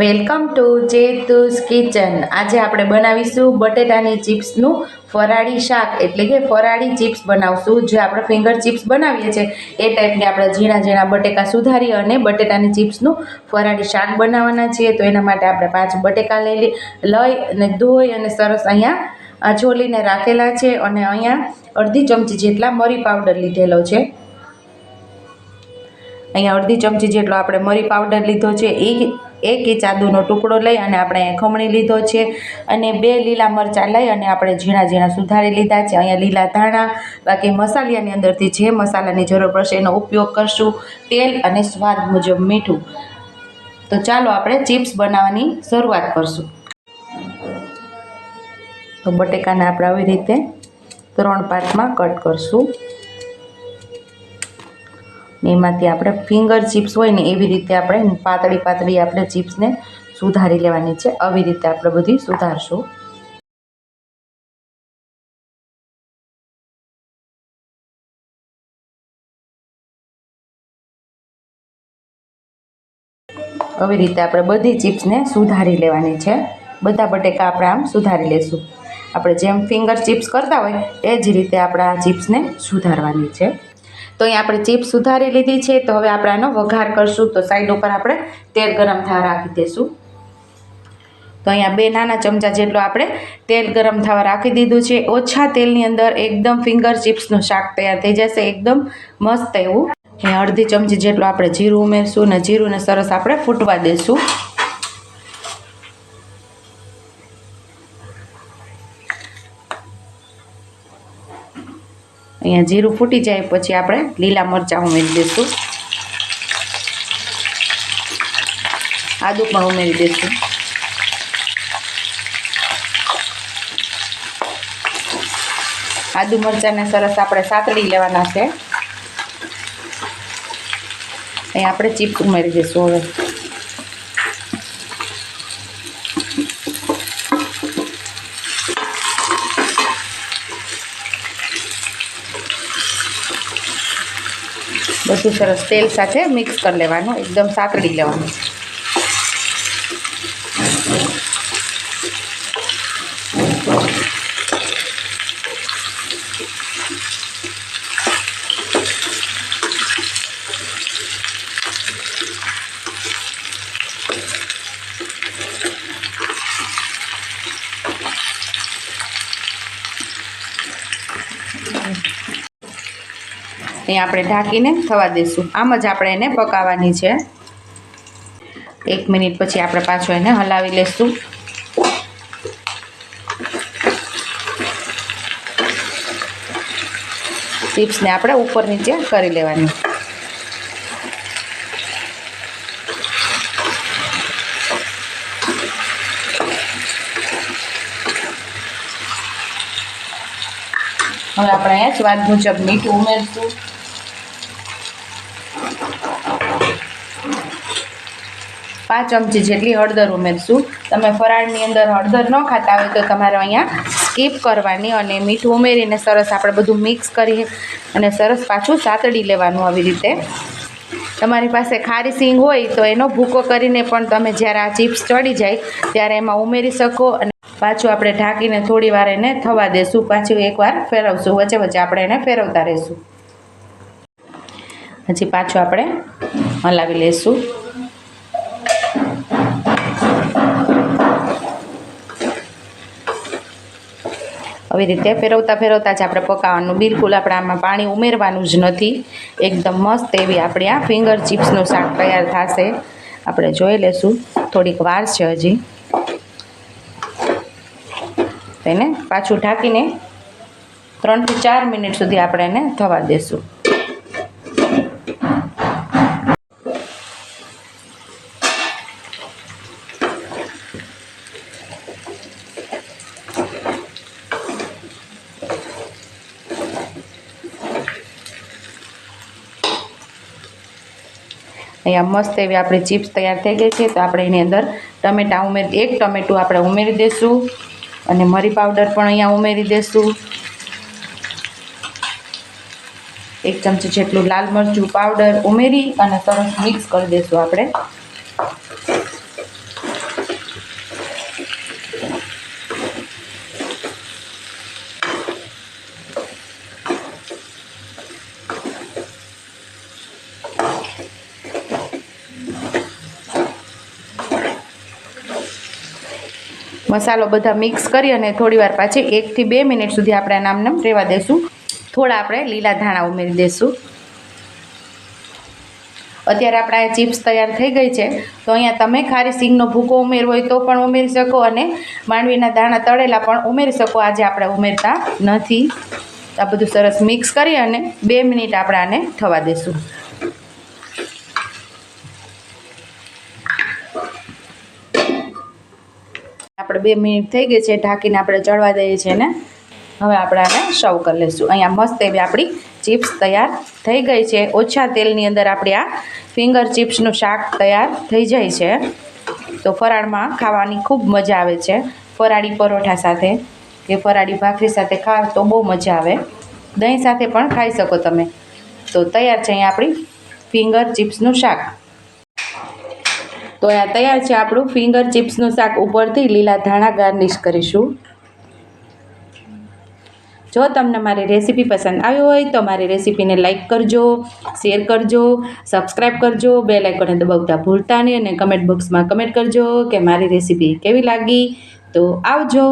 Welcome to જેતુસ kitchen. આજે આપણે બનાવીશું બટેટાની ચિપ્સનું ફરાળી શાક, એટલે કે ફરાળી ચિપ્સ બનાવશું. જે આપણે ફિંગર ચિપ્સ બનાવીએ છીએ, એ ટાઈપની આપણે ઝીણા ઝીણા બટેકા સુધારી અને બટેટાની ચિપ્સનું ફરાળી શાક બનાવવાના છીએ. તો એના માટે આપણે પાંચ બટેકા લઈ લઈ અને ધોઈ અને સરસ અહીંયા છોલીને રાખેલા છે અને અહીંયા અડધી ચમચી જેટલા મરી પાવડર લીધેલો છે. અહીંયા અડધી ચમચી જેટલો આપણે મરી પાવડર લીધો છે. એ એક ઇંચ આદુનો ટુકડો લઈ અને આપણે ખમણી લીધો છે. અને બે લીલા મરચાં લઈ અને આપણે ઝીણા ઝીણા સુધારી લીધા છે. અહીંયા લીલા ધાણા, બાકી મસાલિયાની અંદરથી જે મસાલાની જરૂર પડશે એનો ઉપયોગ કરશું. તેલ અને સ્વાદ મુજબ મીઠું. તો ચાલો આપણે ચિપ્સ બનાવવાની શરૂઆત કરશું. તો બટેકાને આપણે આવી રીતે ત્રણ પાર્ટમાં કટ કરશું. એમાંથી આપણે ફિંગર ચિપ્સ હોય ને એવી રીતે આપણે પાતળી પાતળી આપણે ચિપ્સને સુધારી લેવાની છે. આવી રીતે આપણે બધી સુધારશું. આવી રીતે આપણે બધી ચિપ્સને સુધારી લેવાની છે. બધા બટેકા આપણે આમ સુધારી લેશું. આપણે જેમ ફિંગર ચિપ્સ કરતા હોય, એ જ રીતે આપણે આ ચિપ્સને સુધારવાની છે. તો અહીં આપણે ચીપ સુધારી લીધી છે. તો હવે આપણે આનો વઘાર કરશું. તો સાઈડ ઉપર આપણે તેલ ગરમ થવા રાખી દઈશું તો અહીંયા બે નાના ચમચા જેટલું આપણે તેલ ગરમ થવા રાખી દીધું છે. ઓછા તેલની અંદર એકદમ ફિંગર ચિપ્સનું શાક તૈયાર થઈ જશે. એકદમ મસ્ત એવું. અહીંયા અડધી ચમચી જેટલું આપણે જીરું ઉમેરશું ને જીરુંને સરસ આપણે ફૂટવા દઈશું અહીંયા જીરું ફૂટી જાય પછી આપણે લીલા મરચાં ઉમેરી દઈશું આદુ પણ ઉમેરી દઈશું આદુ મરચાંને સરસ આપણે સાતળી લેવાના છે. અહીં આપણે ચિપ્સ ઉમેરી દઈશું હવે. બધું સરસ તેલ સાથે મિક્સ કરી લેવાનું એકદમ સાંકળી લેવાનું. અહીં આપણે ઢાંકીને થવા દઈશું આમ જ આપણે એને પકાવવાની છે. એક મિનિટ પછી આપણે પાછો એને હલાવી લઈશું ચિપ્સને આપણે ઉપર નીચે કરી લેવાની. હવે આપણે સ્વાદ મુજબ મીઠું ઉમેરશું. પાંચ ચમચી જેટલી હળદર ઉમેરશું. તમે ફરાળની અંદર હળદર ન ખાતા હોય તો તમારે અહીંયા સ્કીપ કરવાની અને મીઠું ઉમેરીને સરસ આપણે બધું મિક્સ કરીએ અને સરસ પાછું સાતડી લેવાનું આવી રીતે. તમારી પાસે ખારી સિંગ હોય તો એનો ભૂકો કરીને પણ તમે જ્યારે આ ચિપ્સ ચડી જાય ત્યારે એમાં ઉમેરી શકો અને પાછું આપણે ઢાંકીને થોડી વાર એને થવા દેશું. પાછું એકવાર ફેરવશું. વચ્ચે વચ્ચે આપણે એને ફેરવતા રહીશું. પછી પાછું આપણે હલાવી લઈશું. આવી રીતે ફેરવતા ફેરવતા જ આપણે પકાવવાનું. બિલકુલ આપણે આમાં પાણી ઉમેરવાનું જ નથી. એકદમ મસ્ત એવી આપણી આ ફિંગર ચિપ્સનું શાક તૈયાર થશે. આપણે જોઈ લેશું. થોડીક વાર છે હજી. તેને પાછું ઢાંકીને ત્રણથી ચાર મિનિટ સુધી આપણે એને થવા દેશું. અહીંયા મસ્ત એવી આપણી ચિપ્સ તૈયાર થઈ ગઈ છે, તો આપણે એની અંદર ટમેટાં ઉમેરી, એક ટમેટું આપણે ઉમેરી દઈશું અને મરી પાવડર પણ અહીંયા ઉમેરી દઈશું એક ચમચી જેટલું લાલ મરચું પાવડર ઉમેરી અને સરસ મિક્સ કરી દઈશું આપણે. મસાલો બધા મિક્સ કરી અને થોડીવાર પાછી એકથી બે મિનિટ સુધી આપણે નામ નામ રહેવા દઈશું થોડા આપણે લીલા ધાણા ઉમેરી દઈશું અત્યારે આપણા આ ચિપ્સ તૈયાર થઈ ગઈ છે. તો અહીંયા તમે ખારી સિંગનો ભૂકો ઉમેરવો હોય તો પણ ઉમેરી શકો અને માંડવીના દાણા તળેલા પણ ઉમેરી શકો. આજે આપણે ઉમેરતા નથી. આ બધું સરસ મિક્સ કરી અને બે મિનિટ આપણે આને થવા દઈશું આપણે બે મિનિટ થઈ ગઈ છે, ઢાંકીને આપણે ચડવા દઈએ છીએ ને? હવે આપણે આને સર્વ કરી લઈશું. અહીંયા મસ્ત એવી આપણી ચિપ્સ તૈયાર થઈ ગઈ છે. ઓછા તેલની અંદર આપણી આ ફિંગર ચિપ્સનું શાક તૈયાર થઈ જાય છે. તો ફરાળમાં ખાવાની ખૂબ મજા આવે છે. ફરાળી પરોઠા સાથે, કે ફરાળી ભાખરી સાથે ખાવ તો બહુ મજા આવે. દહીં સાથે પણ ખાઈ શકો તમે. તો તૈયાર છે અહીંયા આપણી ફિંગર ચિપ્સનું શાક. તો આ તૈયાર છે આપણું ફિંગર ચિપ્સનું શાક ઉપરથી લીલા ધાણા ગાર્નિશ કરીશું. જો તમને મારી રેસીપી પસંદ આવી હોય તો મારી રેસીપીને લાઇક કરજો, શેર કરજો, સબસ્ક્રાઈબ કરજો બે લાઇકોને દબાવતા ભૂલતા નહીં અને કમેન્ટ બોક્સમાં કમેન્ટ કરજો કે મારી રેસીપી કેવી લાગી. તો આવજો.